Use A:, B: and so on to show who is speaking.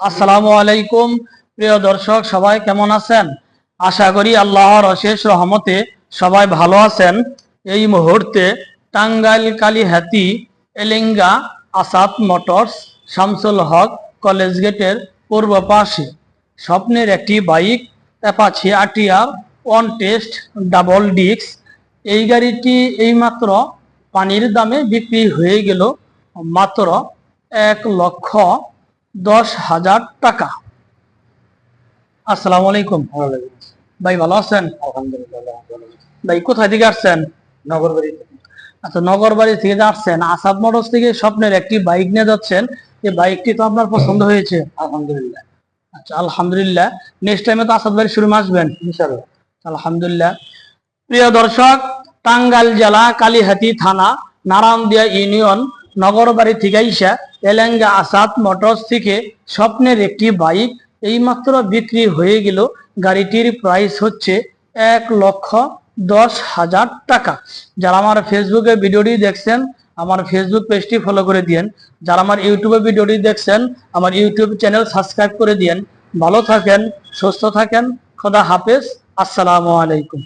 A: আসসালামু আলাইকুম, প্রিয় দর্শক, সবাই কেমন আছেন? আশা করি আল্লাহর অশেষ রহমতে সবাই ভালো আছেন। এই মুহূর্তে টাঙ্গাইল কালীহাতি এলেঙ্গা, আসাদ মোটরস, শামসুল হক কলেজ গেটের পূর্ব পাশে। স্বপ্নের একটি বাইক, অ্যাপাচি আটিয়ার ওয়ান টেস্ট, ডাবল ডিস্ক। এই গাড়িটি এইমাত্র পানির দামে বিক্রি হয়ে গেল মাত্র এক লক্ষ দশ হাজার টাকা। আসসালামু আলাইকুম। ভাই ভালো আছেন? ভাই, কোথায় থেকে আসছেন?
B: নগরবাড়ি
A: আচ্ছা নগরবাড়ি থেকে আসছেন, আসাদ মোটরস থেকে স্বপ্নের একটি বাইক নিয়ে যাচ্ছেন। এই বাইকটি তো আপনার পছন্দ হয়েছে।
B: আলহামদুলিল্লাহ।
A: আচ্ছা আলহামদুলিল্লাহ। নেক্সট টাইমে তো আসাদ বাড়ি শুরু আসবেন আলহামদুলিল্লাহ। প্রিয় দর্শক, টাঙ্গাইল জেলা কালীহাতি থানা, নারায়ণদিয়া ইউনিয়ন নগরবাড়ি থেকে ইসা এলেঙ্গা আসাদ মোটরস থেকে স্বপ্নের একটি বাইক এইমাত্র বিক্রি হয়ে গেল। গাড়িটির প্রাইস হচ্ছে এক লক্ষ দশ হাজার টাকা। যারা আমার ফেসবুকে ভিডিওটি দেখছেন, আমার ফেসবুক পেজটি ফলো করে দিয়েন। যারা আমার ইউটিউবে ভিডিওটি দেখছেন, আমার ইউটিউব চ্যানেল সাবস্ক্রাইব করে দিয়েন। ভালো থাকেন, সুস্থ থাকেন। খোদা হাফেজ। আসসালামু আলাইকুম।